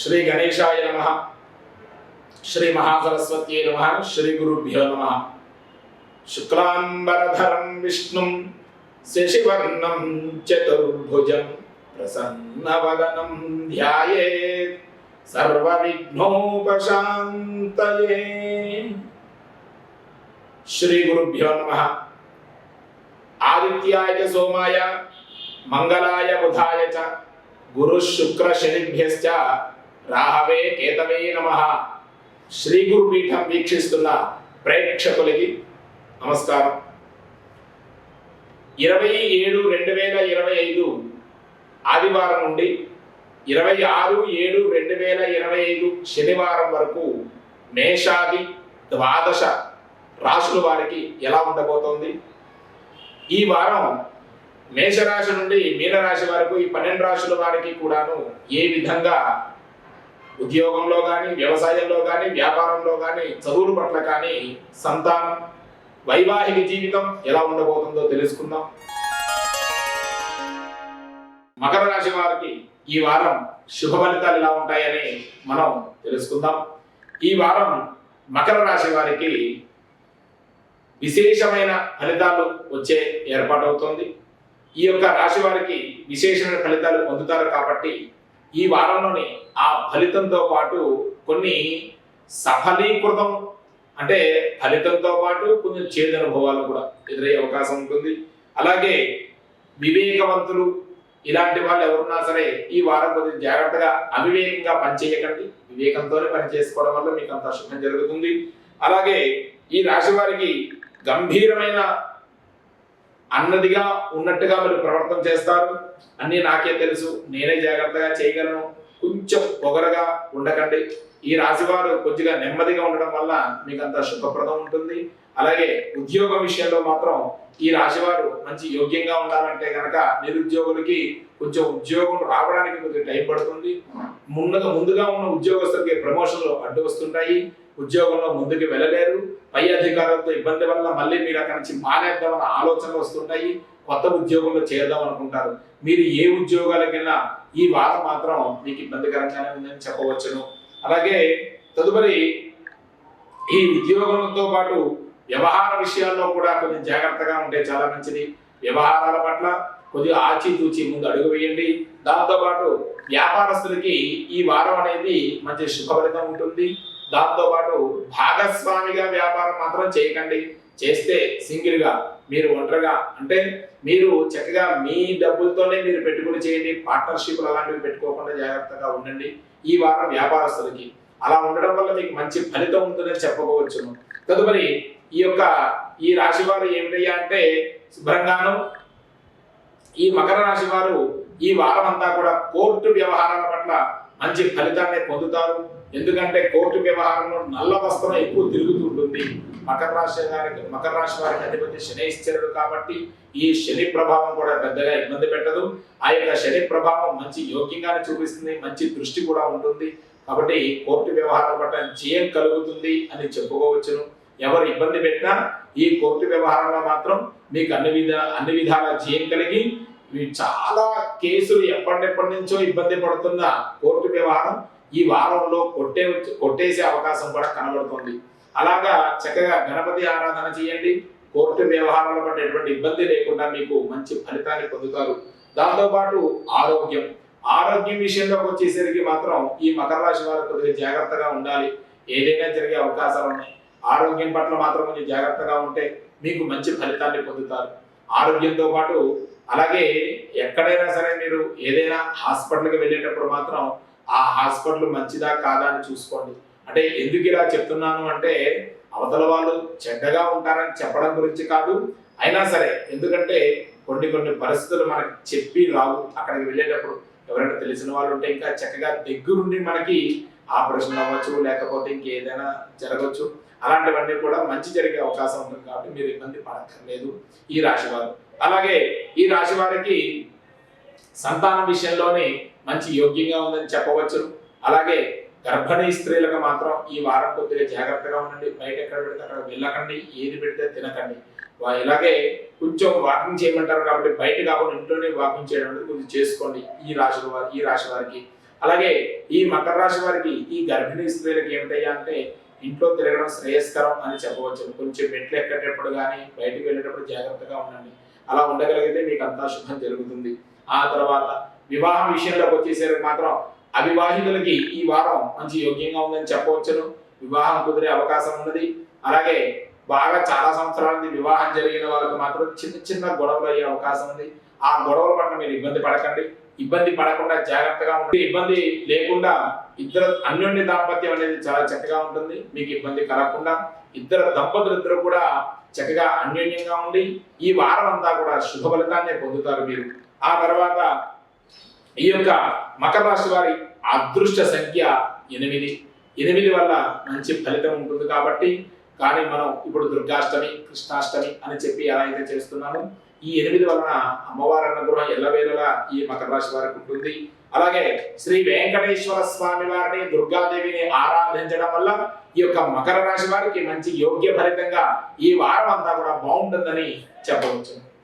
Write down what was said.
శ్రీ గణేశాయ నమ. శ్రీ మహాసరస్వత్యై నమ. శ్రీ గురుభ్యో నమ. శుక్లాంబరధరం విష్ణుం శశివర్ణం చతుర్భుజం ప్రసన్నవదనం ధ్యాయేత్. సర్వవిఘ్నోపశాంతయే. శ్రీ గురుభ్యో నమ. ఆదిత్యాయ సోమాయ మంగళాయ బుధాయ చ గురు శుక్ర శనిభ్యశ్చ రాహవే కేతవే నమ. శ్రీ గురుపీఠం వీక్షిస్తున్న ప్రేక్షకులకి నమస్కారం. ఇరవై ఏడు రెండు వేల ఇరవై ఐదు ఆదివారం నుండి ఇరవై ఆరు ఏడు రెండు వేల ఇరవై ఐదు శనివారం వరకు మేషాది ద్వాదశ రాశుల వారికి ఎలా ఉండబోతోంది? ఈ వారం మేషరాశి నుండి మీనరాశి వరకు ఈ పన్నెండు రాశుల వారికి కూడాను ఏ విధంగా ఉద్యోగంలో కానీ వ్యవసాయంలో కానీ వ్యాపారంలో కానీ చదువుల పట్ల కానీ సంతానం వైవాహిక జీవితం ఎలా ఉండబోతుందో తెలుసుకుందాం. మకర రాశి వారికి ఈ వారం శుభ ఫలితాలు ఎలా ఉంటాయని మనం తెలుసుకుందాం. ఈ వారం మకర రాశి వారికి విశేషమైన ఫలితాలు వచ్చే ఏర్పాటవుతుంది. ఈ యొక్క రాశి వారికి విశేషమైన ఫలితాలు పొందుతారు కాబట్టి ఈ వారంలోని ఆ ఫలితంతో పాటు కొన్ని సఫలీకృతం అంటే ఫలితంతో పాటు కొంచెం చేదు అనుభవాలు కూడా ఎదురయ్యే అవకాశం ఉంటుంది. అలాగే వివేకవంతులు ఇలాంటి వాళ్ళు ఎవరున్నా సరే ఈ వారం కొద్దిగా జాగ్రత్తగా అవివేకంగా పనిచేయకండి. వివేకంతోనే పని చేసుకోవడం వల్ల మీకు అంత శుభం జరుగుతుంది. అలాగే ఈ రాశి వారికి గంభీరమైన అన్నదిగా ఉన్నట్టుగా మీరు ప్రవర్తన చేస్తారు? అన్నీ నాకే తెలుసు. నేనే జాగ్రత్తగా చేయగలను. కొంచెం పొగరగా ఉండకండి. ఈ రాశివారు కొద్దిగా నెమ్మదిగా ఉండడం వల్ల మీకు అంత శుభప్రదం ఉంటుంది. అలాగే ఉద్యోగ విషయంలో మాత్రం ఈ రాశివారు మంచి యోగ్యంగా ఉండాలంటే కనుక నిరుద్యోగులకి కొంచెం ఉద్యోగం రావడానికి కొద్దిగా టైం పడుతుంది. ముందుగా ముందుగా ఉన్న ఉద్యోగస్తులకి ప్రమోషన్లు అడ్డు వస్తుంటాయి. ఉద్యోగంలో ముందుకు వెళ్ళలేరు. పై అధికారులతో ఇబ్బంది వల్ల మళ్ళీ మీరు అక్కడి నుంచి మానేద్దామన్న ఆలోచనలు వస్తుంటాయి. కొత్త ఉద్యోగంలో చేద్దాం అనుకుంటారు. మీరు ఏ ఉద్యోగాలకైనా ఈ వారం మాత్రం మీకు ఇబ్బందికరంగానే ఉందని చెప్పవచ్చును. అలాగే తదుపరి ఈ ఉద్యోగంతో పాటు వ్యవహార విషయాల్లో కూడా కొంచెం జాగ్రత్తగా ఉంటే చాలా మంచిది. వ్యవహారాల పట్ల కొద్దిగా ఆచితూచి ముందు అడుగు వేయండి. దాంతోపాటు వ్యాపారస్తులకి ఈ వారం అనేది మంచి శుభఫలితం ఉంటుంది. దాంతోపాటు భాగస్వామిగా వ్యాపారం మాత్రం చేయకండి. చేస్తే సింగిల్గా మీరు ఒంటరిగా అంటే మీరు చక్కగా మీ డబ్బులతోనే మీరు పెట్టుబడి చేయండి. పార్ట్నర్షిప్లు అలాంటివి పెట్టుకోకుండా జాగ్రత్తగా ఉండండి. ఈ వారం వ్యాపారస్తులకి. అలా ఉండడం వల్ల మీకు మంచి ఫలితం ఉంటుందని చెప్పుకోవచ్చును తదుపరి ఈ యొక్క ఈ రాశి వారు ఏమిటయ్యా అంటే శుభ్రంగాను ఈ మకర రాశి వారు ఈ వారం అంతా కూడా కోర్టు వ్యవహారాల పట్ల మంచి ఫలితాన్ని పొందుతారు. ఎందుకంటే కోర్టు వ్యవహారంలో నల్ల వస్త్రం ఎక్కువ తిరుగుతుంటుంది మకర రాశి గారికి మకర రాశి వారికి అధిపతి శనిశ్చరుడు కాబట్టి ఈ శని ప్రభావం కూడా పెద్దగా ఇబ్బంది పెట్టదు. ఆ యొక్క శని ప్రభావం మంచి యోగ్యంగానే చూపిస్తుంది మంచి దృష్టి కూడా ఉంటుంది. కాబట్టి కోర్టు వ్యవహారం పట్ల జయం కలుగుతుంది అని చెప్పుకోవచ్చును. ఎవరు ఇబ్బంది పెట్టినా ఈ కోర్టు వ్యవహారంలో మాత్రం మీకు అన్ని విధ అన్ని విధాల జయం కలిగి చాలా కేసులు ఎప్పటినెప్పటి నుంచో ఇబ్బంది పడుతున్న కోర్టు వ్యవహారం ఈ వారంలో కొట్టే కొట్టేసే అవకాశం కూడా కనబడుతుంది. అలాగా చక్కగా గణపతి ఆరాధన చేయండి. కోర్టు వ్యవహారాల పట్ల ఎటువంటి ఇబ్బంది లేకుండా మీకు మంచి ఫలితాన్ని పొందుతారు. దాంతోపాటు ఆరోగ్యం. ఆరోగ్యం విషయంలోకి వచ్చేసరికి మాత్రం ఈ మకర రాశి వారు కొద్దిగా జాగ్రత్తగా ఉండాలి. ఏదైనా జరిగే అవకాశాలు ఉన్నాయి. ఆరోగ్యం పట్ల మాత్రం కొంచెం జాగ్రత్తగా ఉంటే మీకు మంచి ఫలితాన్ని పొందుతారు. ఆరోగ్యంతో పాటు అలాగే ఎక్కడైనా సరే మీరు ఏదైనా హాస్పిటల్కి వెళ్ళేటప్పుడు మాత్రం ఆ హాస్పిటల్ మంచిదా కాదా అని చూసుకోండి. అంటే ఎందుకు ఇలా చెప్తున్నాను అంటే అవతల వాళ్ళు చెడ్డగా ఉంటారని చెప్పడం గురించి కాదు. అయినా సరే ఎందుకంటే కొన్ని కొన్ని పరిస్థితులు మనకి చెప్పి రావు అక్కడికి వెళ్ళేటప్పుడు. ఎవరైనా తెలిసిన వాళ్ళు ఉంటే ఇంకా చక్కగా దగ్గరుండి మనకి ఆపరేషన్ అవ్వచ్చు లేకపోతే ఇంకేదైనా జరగవచ్చు. అలాంటివన్నీ కూడా మంచి జరిగే అవకాశం ఉంటుంది కాబట్టి మీరు ఇబ్బంది పడక్కర్లేదు. ఈ రాశి వారు. అలాగే ఈ రాశి వారికి సంతానం విషయంలోనే మంచి యోగ్యంగా ఉందని చెప్పవచ్చు అలాగే గర్భిణీ స్త్రీలకు మాత్రం ఈ వారం కొద్దిగా జాగ్రత్తగా ఉండండి. బయట ఎక్కడ పెడితే అక్కడ వెళ్ళకండి. ఏది పెడితే తినకండి. ఇలాగే కొంచెం వాకింగ్ చేయమంటారు కాబట్టి బయట కాకుండా ఇంట్లోనే వాకింగ్ చేయడం అనేది కొంచెం చేసుకోండి ఈ రాశి వారి ఈ రాశి వారికి. అలాగే ఈ మకర రాశి వారికి ఈ గర్భిణీ స్త్రీలకు ఏమిటయ్యా అంటే ఇంట్లో తిరగడం శ్రేయస్కరం అని చెప్పవచ్చు కొంచెం మెట్లు ఎక్కేటప్పుడు కానీ బయటకు వెళ్ళేటప్పుడు జాగ్రత్తగా ఉండండి. అలా ఉండగలిగితే మీకు అంతా శుభం జరుగుతుంది. ఆ తర్వాత వివాహం విషయంలోకి వచ్చేసరికి మాత్రం అవివాహితులకి ఈ వారం మంచి యోగ్యంగా ఉందని చెప్పవచ్చును. వివాహం కుదిరే అవకాశం ఉన్నది. అలాగే బాగా చాలా సంవత్సరాల నుండి వివాహం జరిగిన వాళ్ళకి మాత్రం చిన్న చిన్న గొడవలు అయ్యే అవకాశం ఉంది. ఆ గొడవల పట్ల మీరు ఇబ్బంది పడకండి. ఇబ్బంది పడకుండా జాగ్రత్తగా ఉంటే ఇబ్బంది లేకుండా ఇద్దరు అన్యోన్య దాంపత్యం అనేది చాలా చక్కగా ఉంటుంది. మీకు ఇబ్బంది కలగకుండా ఇద్దరు దంపతులు ఇద్దరు కూడా చక్కగా అన్యోన్యంగా ఉండి ఈ వారం అంతా కూడా శుభ ఫలితాన్ని పొందుతారు మీరు. ఆ తర్వాత ఈ యొక్క మకర రాశి వారి అదృష్ట సంఖ్య ఎనిమిది. ఎనిమిది వల్ల మంచి ఫలితం ఉంటుంది కాబట్టి కానీ మనం ఇప్పుడు దుర్గాష్టమి కృష్ణాష్టమి అని చెప్పి ఎలా అయితే చేస్తున్నామో ఈ ఎనిమిది వలన అమ్మవారి అనుగ్రహం ఎల్లవేళలా ఈ మకర రాశి వారికి ఉంటుంది. అలాగే శ్రీ వెంకటేశ్వర స్వామి వారిని దుర్గాదేవిని ఆరాధించడం వల్ల ఈ యొక్క మకర రాశి వారికి మంచి యోగ్య ఫలితంగా ఈ వారం అంతా కూడా బాగుంటుందని చెప్పవచ్చు